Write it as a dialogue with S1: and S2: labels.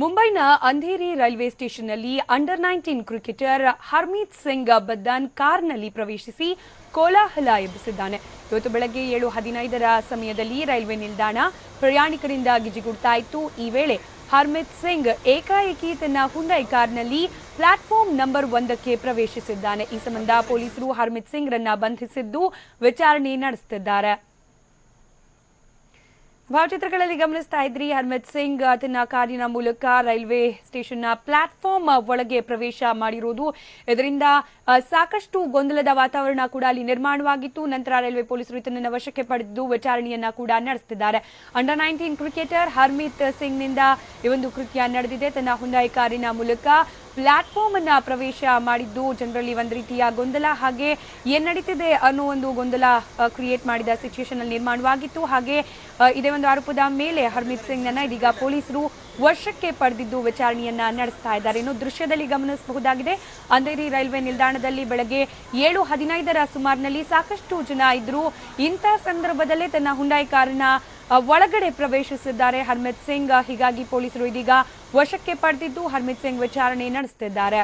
S1: ಮುಂಬೈನ Andheri railway ಸ್ಟೇಷನ್ನಲ್ಲಿ under nineteen cricketer Harmeet Singh Baddan ಕಾರ್ನಲ್ಲಿ ಪ್ರವೇಶಿಸಿ ಕೋಲಾಹಲ ಎಬ್ಬಿಸಿದ್ದಾನೆ. ಇವತ್ತು ಬೆಳಗ್ಗೆ ಏಳು ಹದಿನೈದರ ಸಮಯದಲ್ಲಿ ರೈಲ್ವೆ ನಿಲ್ದಾಣ ಪ್ರಯಾಣಿಕರಿಂದ ಗಿಜಿಗುಡ್ತಾ ಇತ್ತು. ಈ ವೇಳೆ ಹರ್ಮಿತ್ ಸಿಂಗ್ ಏಕಾಏಕಿ ತನ್ನ ಹುಂಡೈ ಕಾರ್ನಲ್ಲಿ ಪ್ಲಾಟ್ಫಾರ್ಮ್ ನಂಬರ್ ಒಂದಕ್ಕೆ ಪ್ರವೇಶಿಸಿದ್ದಾನೆ. ಈ ಸಂಬಂಧ ಪೊಲೀಸರು ಹರ್ಮಿತ್ ಸಿಂಗ್ರನ್ನ ಬಂಧಿಸಿದ್ದು ವಿಚಾರಣೆ ನಡೆಸುತ್ತಿದ್ದಾರೆ. ಭಾವಚಿತ್ರಗಳಲ್ಲಿ ಗಮನಿಸ್ತಾ ಇದ್ರಿ, ಹರ್ಮಿತ್ ಸಿಂಗ್, ತನ್ನ ಕಾರಿನ ಮೂಲಕ ರೈಲ್ವೆ ಸ್ಟೇಷನ್ನ ಪ್ಲಾಟ್ಫಾರ್ಮ್ ಒಳಗೆ ಪ್ರವೇಶ ಮಾಡಿರುವುದು ಇದರಿಂದ ಸಾಕಷ್ಟು ಗೊಂದಲದ ವಾತಾವರಣ ಕೂಡ ಅಲ್ಲಿ ನಿರ್ಮಾಣವಾಗಿತ್ತು. ನಂತರ ರೈಲ್ವೆ ಪೊಲೀಸರು ಇತನನ್ನು ವಶಕ್ಕೆ ಪಡೆದು ವಿಚಾರಣೆಯನ್ನ ಕೂಡ ನಡೆಸುತ್ತಿದ್ದಾರೆ ಅಂಡರ್ ನೈನ್ಟೀನ್ ಕ್ರಿಕೆಟರ್ ಹರ್ಮಿತ್ ಸಿಂಗ್ನಿಂದ ಈ ಒಂದು ಕೃತ್ಯ ನಡೆದಿದೆ. ತನ್ನ ಹುಂದಾಯಿ ಕಾರಿನ ಮೂಲಕ ಪ್ಲಾಟ್ಫಾರ್ಮ್ ಅನ್ನ ಪ್ರವೇಶ ಮಾಡಿದ್ದು. ಜನರಲ್ಲಿ ಒಂದು ರೀತಿಯ ಗೊಂದಲ, ಹಾಗೆ ಏನ್ ನಡೀತಿದೆ ಅನ್ನೋ ಒಂದು ಗೊಂದಲ ಕ್ರಿಯೇಟ್ ಮಾಡಿದ ಸಿಚುಯೇಷನ್ ಅಲ್ಲಿ ನಿರ್ಮಾಣವಾಗಿತ್ತು. ಹಾಗೆ ಇದೇ ಒಂದು ಆರೋಪದ ಮೇಲೆ ಹರ್ಮಿತ್ ಸಿಂಗ್ ನನ್ನ ಇದೀಗ ಪೊಲೀಸರು ವಶಕ್ಕೆ ಪಡೆದಿದ್ದು ವಿಚಾರಣೆಯನ್ನ ನಡೆಸ್ತಾ ಇದ್ದಾರೆ. ಇನ್ನು ದೃಶ್ಯದಲ್ಲಿ ಗಮನಿಸಬಹುದಾಗಿದೆ. ಅಂಧೇರಿ ರೈಲ್ವೆ ನಿಲ್ದಾಣದಲ್ಲಿ ಬೆಳಗ್ಗೆ ಏಳು ಹದಿನೈದರ ಸುಮಾರಿನಲ್ಲಿ ಸಾಕಷ್ಟು ಜನ ಇದ್ರು ಇಂತಹ ಸಂದರ್ಭದಲ್ಲೇ ತನ್ನ ಹುಂಡಾಯಿ ಕಾರಿನ ಒಳಗಡೆ ಪ್ರವೇಶಿಸಿದ್ದಾರೆ. ಹರ್ಮಿತ್ ಸಿಂಗ್, ಹೀಗಾಗಿ ಪೊಲೀಸರು ಇದೀಗ ವಶಕ್ಕೆ ಪಡೆದಿದ್ದು ಹರ್ಮಿತ್ ಸಿಂಗ್ ವಿಚಾರಣೆ ನಡೆಸುತ್ತಿದ್ದಾರೆ